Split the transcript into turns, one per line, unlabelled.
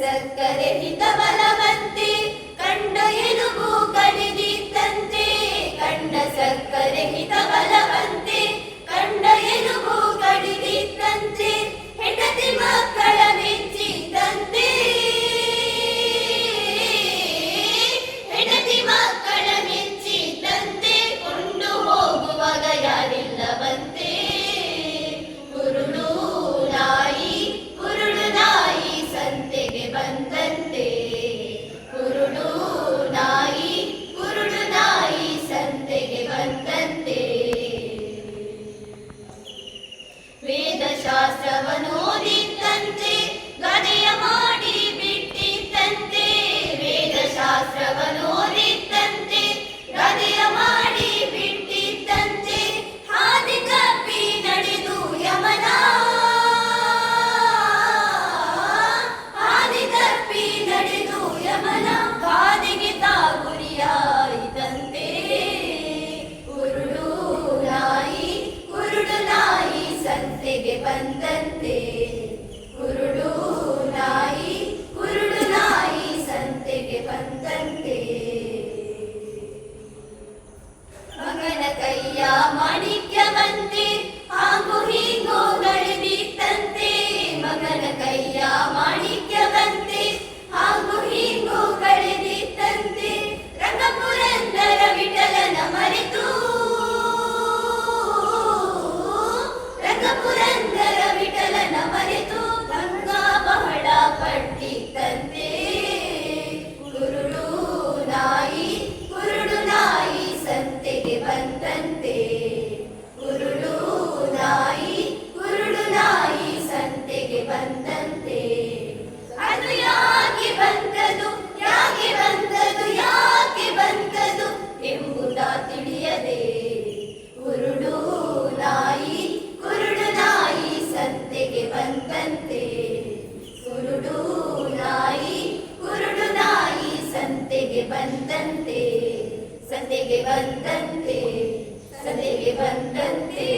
ಸಕ್ಕರೆ ಹಿತ ಬಲವಂತೆ ಕಂಡ ಎಲುಬು ಕಡಿದಿತ್ತಂತೆ ಕಂಡ ಸಕ್ಕರೆ ಹಿತ ಬಲವಂತೆ मा ಬಂದಂತೆ ಸಂತೆಗೆ ಬಂದಂತೆ ಸಂತೆಗೆ ಬಂದಂತೆ.